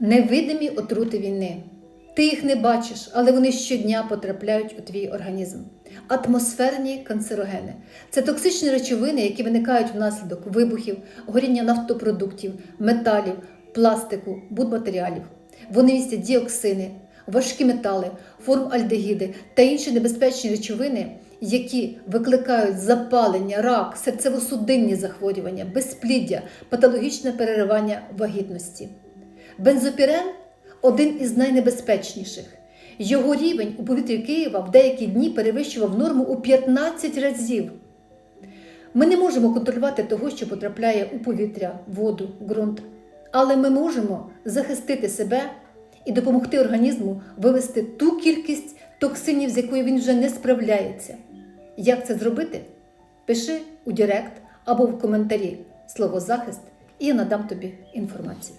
невидимі отрути війни. Ти їх не бачиш, але вони щодня потрапляють у твій організм. Атмосферні канцерогени це токсичні речовини, які виникають внаслідок вибухів, горіння нафтопродуктів, металів, пластику, будматеріалів. Вони містять діоксини, важкі метали, формальдегіди та інші небезпечні речовини, які викликають запалення, рак, серцево-судинні захворювання, безпліддя, патологічне переривання вагітності. Бензопірен один із найнебезпечніших. Його рівень у повітрі Києва в деякі дні перевищував норму у 15 разів. Ми не можемо контролювати того, що потрапляє у повітря, воду, ґрунт, але ми можемо захистити себе і допомогти організму вивести ту кількість токсинів, з якою він вже не справляється. Як це зробити? Пиши у Директ або в коментарі слово захист, і я надам тобі інформацію.